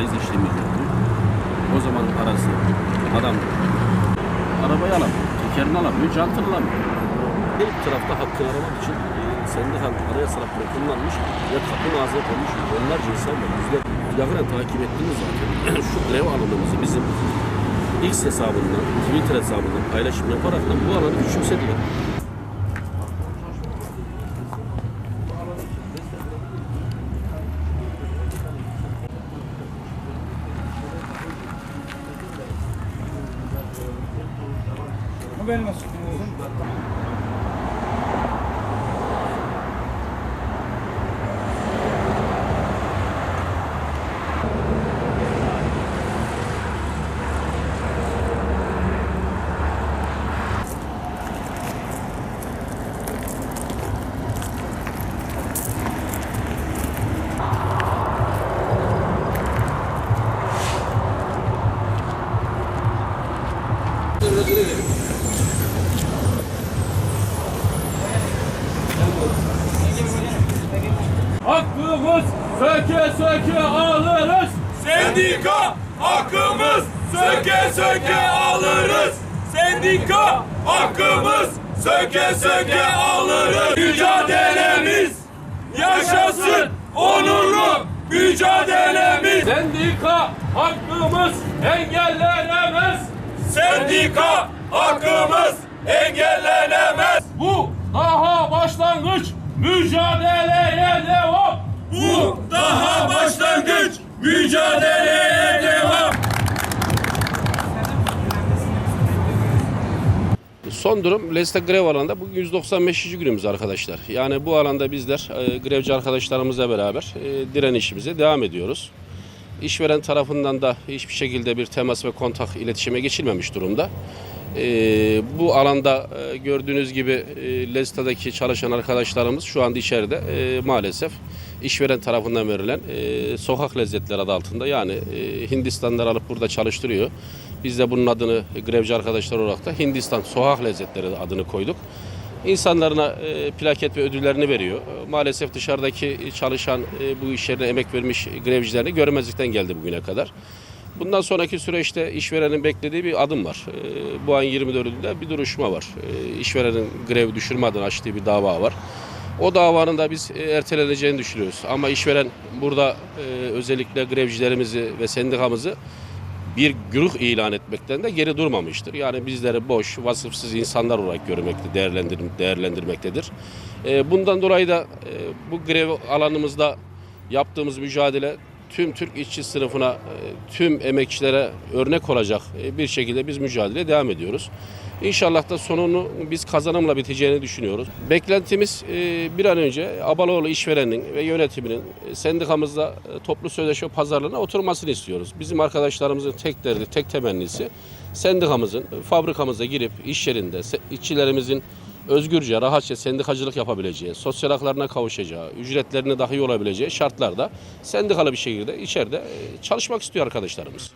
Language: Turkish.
faiz işlemi yoktu. O zaman parası adam arabayı alamıyor, tekerini alamıyor, jantını alamıyor. Bir tarafta hakkını aramak için e, senin de hem araya sarap bırakılmamış ve kapı ağzına konmuş onlarca insan var. Bizler plakadan takip ettiğimiz zaten şu grev alanımızı bizim X hesabından, Twitter hesabından paylaşım yaparak da bu alanı küçümsediler. Bu benim nasıl? Hakkımız söke söke alırız. Sendika hakkımız söke söke alırız. Sendika hakkımız söke söke alırız. Mücadelemiz yaşasın onurlu mücadelemiz. Sendika hakkımız engellenemez. Sendika hakkımız engellenemez. Bu daha başlangıç. Mücadeleye devam. Bu daha başlangıç. Mücadeleye devam. Son durum Leicester grev alanında bugün 195. günümüz arkadaşlar. Yani bu alanda bizler e, grevci arkadaşlarımızla beraber e, direnişimize devam ediyoruz. İşveren tarafından da hiçbir şekilde bir temas ve kontak iletişime geçilmemiş durumda. E, bu alanda e, gördüğünüz gibi e, Leicester'daki çalışan arkadaşlarımız şu anda içeride e, maalesef işveren tarafından verilen e, sokak lezzetleri adı altında yani e, Hindistanlılar alıp burada çalıştırıyor. Biz de bunun adını grevci arkadaşlar olarak da Hindistan sokak lezzetleri adını koyduk. İnsanlarına e, plaket ve ödüllerini veriyor. E, Maalesef dışarıdaki çalışan e, bu işlerine emek vermiş grevcilerini görmezlikten geldi bugüne kadar. Bundan sonraki süreçte işverenin beklediği bir adım var. E, Bu ayın 24'ünde bir duruşma var. E, İşverenin grev düşürme adına açtığı bir dava var. O davanın da biz e, erteleneceğini düşünüyoruz. Ama işveren burada e, özellikle grevcilerimizi ve sendikamızı bir güruh ilan etmekten de geri durmamıştır. Yani bizleri boş, vasıfsız insanlar olarak görmekte, değerlendir, değerlendirmektedir. E, bundan dolayı da bu grev alanımızda yaptığımız mücadele tüm Türk işçi sınıfına, e, tüm emekçilere örnek olacak e, bir şekilde biz mücadeleye devam ediyoruz. İnşallah da sonunu biz kazanımla biteceğini düşünüyoruz. Beklentimiz e, bir an önce Abaloğlu işverenin ve yönetiminin sendikamızda toplu sözleşme pazarlığına oturmasını istiyoruz. Bizim arkadaşlarımızın tek derdi, tek temennisi sendikamızın fabrikamıza girip iş yerinde işçilerimizin özgürce, rahatça sendikacılık yapabileceği, sosyal haklarına kavuşacağı, ücretlerine dahi olabileceği şartlarda sendikalı bir şekilde içeride e, çalışmak istiyor arkadaşlarımız.